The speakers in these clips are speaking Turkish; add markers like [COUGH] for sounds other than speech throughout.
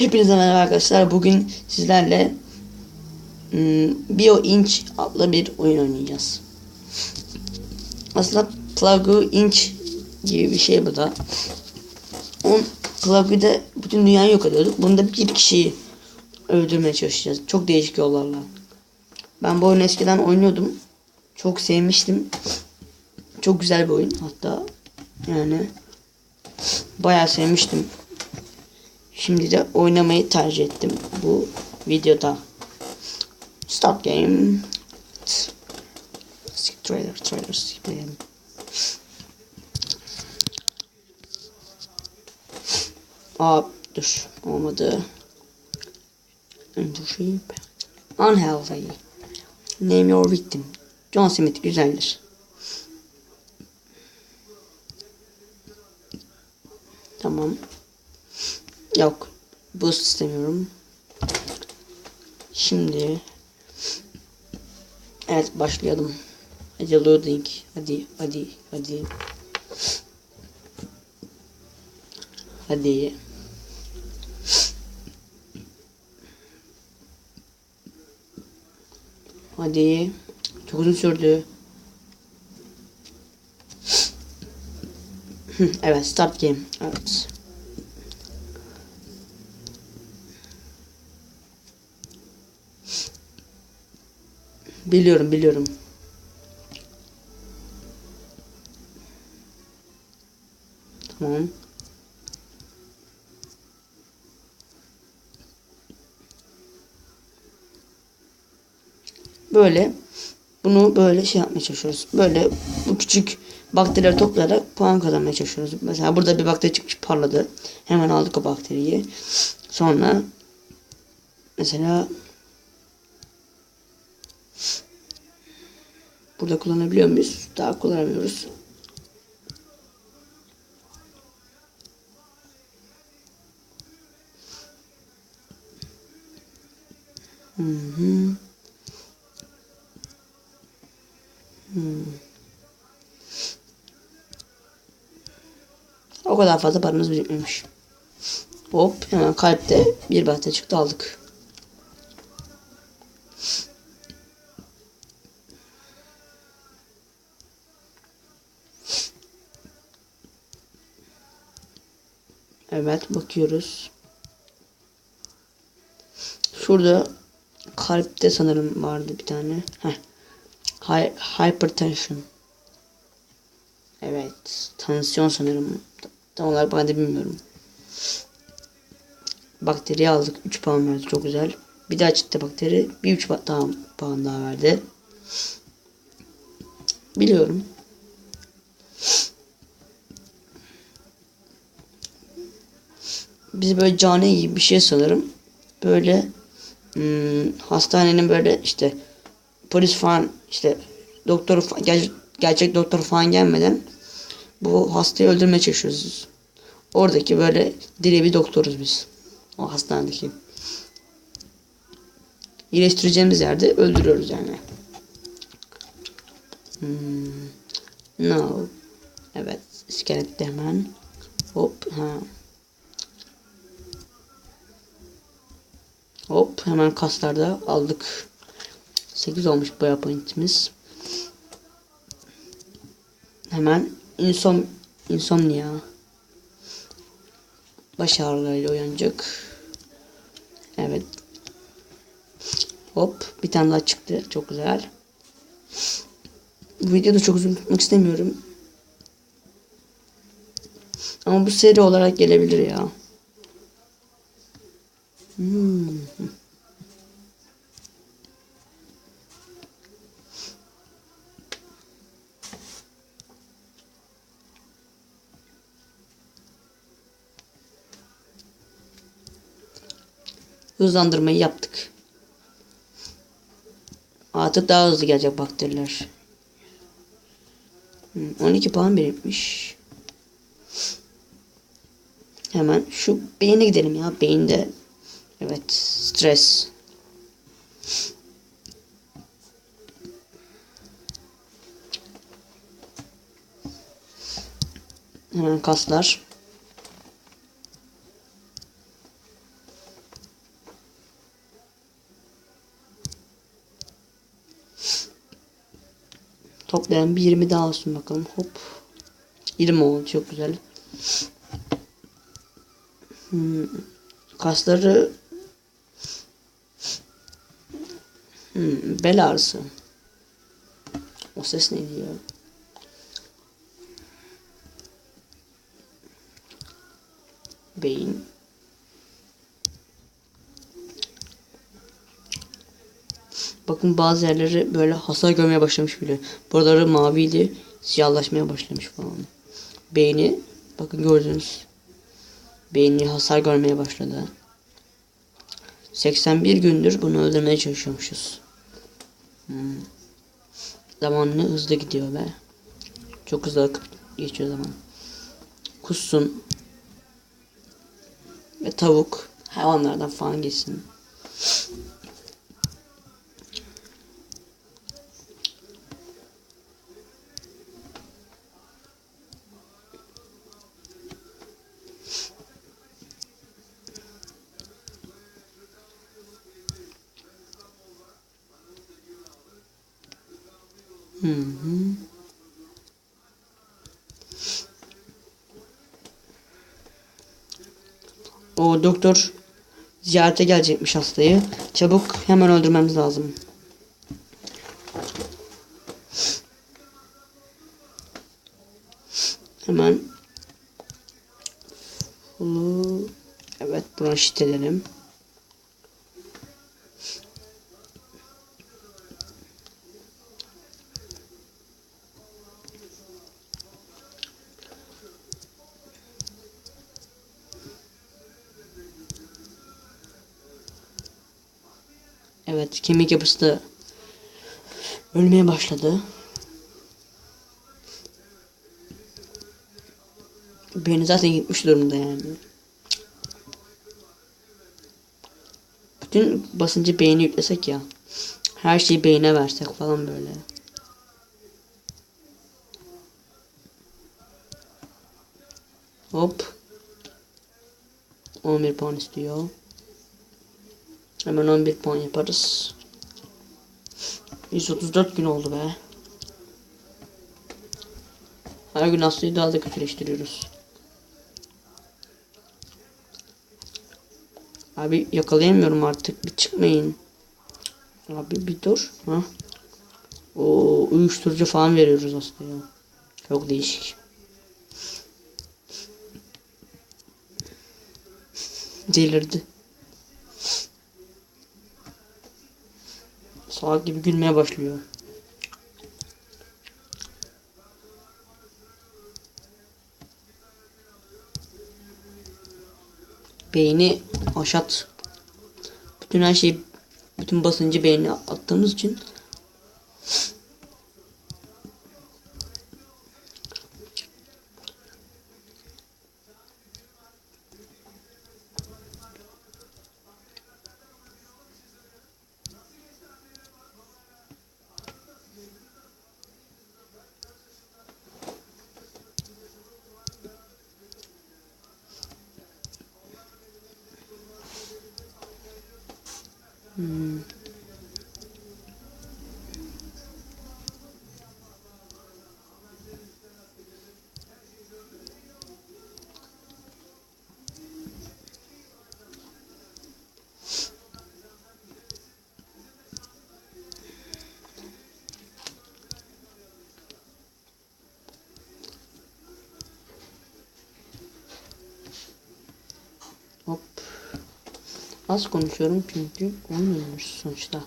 Hepinize merhaba arkadaşlar. Bugün sizlerle hmm, Bio Inch adlı bir oyun oynayacağız. Aslında Plague Inch gibi bir şey bu da. On Plague'de bütün dünyayı yok ediyorduk. Bunda bir kişiyi öldürmeye çalışacağız. Çok değişik yollarla. Ben bu oyunu eskiden oynuyordum. Çok sevmiştim. Çok güzel bir oyun hatta. Yani bayağı sevmiştim. Şimdi de oynamayı tercih ettim bu videoda. Start game. Trailer, trailer skipleyelim. Aa dur olmadı. Unhealthy. Name your victim. John Smith güzeldir. Tamam. Yok. Boost istemiyorum. Şimdi Evet başlayalım. Hadi loading. Hadi hadi hadi. Hadi. Hadi. Çok uzun sürdü. Evet start game. Evet. Biliyorum biliyorum. Tamam. Böyle bunu böyle şey yapmaya çalışıyoruz. Böyle bu küçük bakterileri toplayarak puan kazanmaya çalışıyoruz. Mesela burada bir bakteri çıkmış parladı. Hemen aldık o bakteriyi. Sonra mesela Burada kullanabiliyor muyuz? Daha kullanamıyoruz. Hı hı. Hmm. O kadar fazla paramız birikmemiş. Hop hemen kalpte bir bahte çıktı aldık. Evet bakıyoruz. Şurada kalpte sanırım vardı bir tane. Heh. Hypertension. Evet. Tansiyon sanırım. Tam olarak ben de bilmiyorum. Bakteriyi aldık. 3 puan verdi. Çok güzel. Bir daha çıktı bakteri. Bir 3 daha puan daha verdi. Biliyorum. Biz böyle cani gibi bir şey sanırım. Böyle hmm, hastanenin böyle işte polis falan işte doktor ger gerçek doktor falan gelmeden bu hastayı öldürmeye çalışıyoruz. Oradaki böyle diri bir doktoruz biz. O hastanedeki. İyileştireceğimiz yerde öldürüyoruz yani. Hmm. No. Evet. İskelette hemen. Hop. Ha. Hop hemen kaslarda aldık. 8 olmuş boya pointimiz. Hemen insom insomnia baş ağrılarıyla uyanacak. Evet. Hop bir tane daha çıktı. Çok güzel. Bu videoda çok uzun tutmak istemiyorum. Ama bu seri olarak gelebilir ya. Hmm. Hızlandırmayı yaptık. Artık daha hızlı gelecek bakteriler. 12 hmm, puan birikmiş. Hemen şu beyine gidelim ya. Beyinde Evet, stres. Hemen kaslar. Toplayalım. Bir 20 daha olsun bakalım. Hop. 20 oldu. Çok güzel. Hmm. Kasları hmm. bel. O ses neydi ya? Beyin. Bakın bazı yerleri böyle hasar görmeye başlamış bile. Buraları maviydi. Siyahlaşmaya başlamış falan. Beyni bakın gördünüz. Beyni hasar görmeye başladı. 81 gündür bunu öldürmeye çalışıyormuşuz. Hmm. Zaman ne hızlı gidiyor be. Çok hızlı akıp geçiyor zaman. Kussun. Ve tavuk. Hayvanlardan falan geçsin. Hı. O doktor ziyarete gelecekmiş hastayı. Çabuk hemen öldürmemiz lazım. Hemen Evet bronşit edelim. Evet kemik yapısı da ölmeye başladı. Beyni zaten gitmiş durumda yani. Bütün basıncı beyni yüklesek ya. Her şeyi beyne versek falan böyle. Hop. 11 puan istiyor. Hemen 11 puan yaparız. 134 gün oldu be. Her gün hastayı daha da kötüleştiriyoruz. Abi yakalayamıyorum artık. Bir çıkmayın. Abi bir dur. Ha. O uyuşturucu falan veriyoruz hastaya. Çok değişik. Delirdi. Salak gibi gülmeye başlıyor. Beyni aşat. Bütün her şeyi bütün basıncı beynine attığımız için Hmm. Az konuşuyorum çünkü olmuyormuş sonuçta.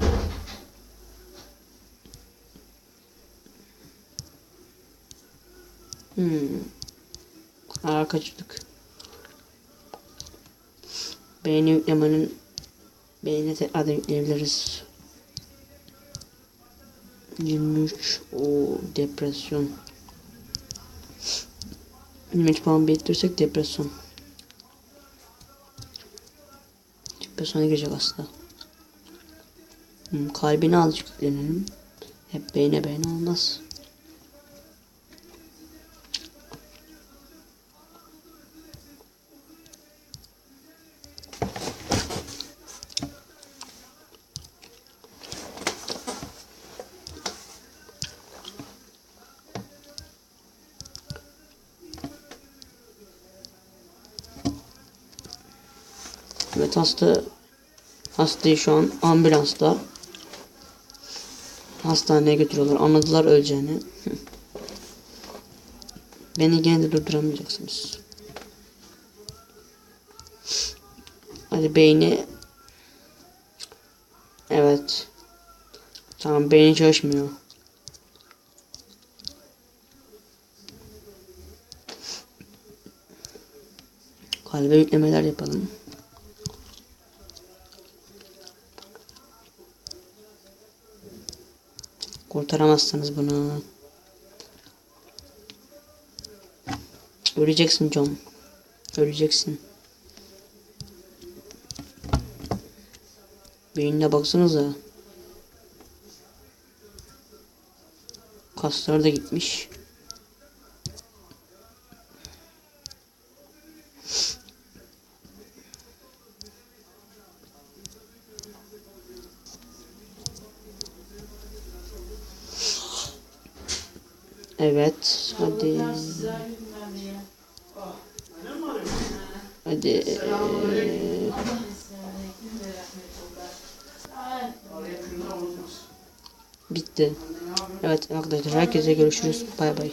Hmm. Aa kaçırdık. Beğeni yüklemenin beğeni tekrar yükleyebiliriz. 23 o depresyon. 23 puan beklirsek depresyon. Depresyona girecek aslında. Hmm, kalbine azıcık yüklenelim. Hep beyne beyne olmaz. Evet hasta hastayı şu an ambulansta hastaneye götürüyorlar. Anladılar öleceğini. [LAUGHS] Beni gene de durduramayacaksınız. Hadi beyni Evet. Tamam beyni çalışmıyor. Kalbe yüklemeler yapalım. Kurtaramazsınız bunu. Öleceksin John. Öleceksin. Beynine baksanıza. Kaslar da gitmiş. Evet, hadi. Hadi. Bitti. Evet arkadaşlar herkese görüşürüz. Bay bay.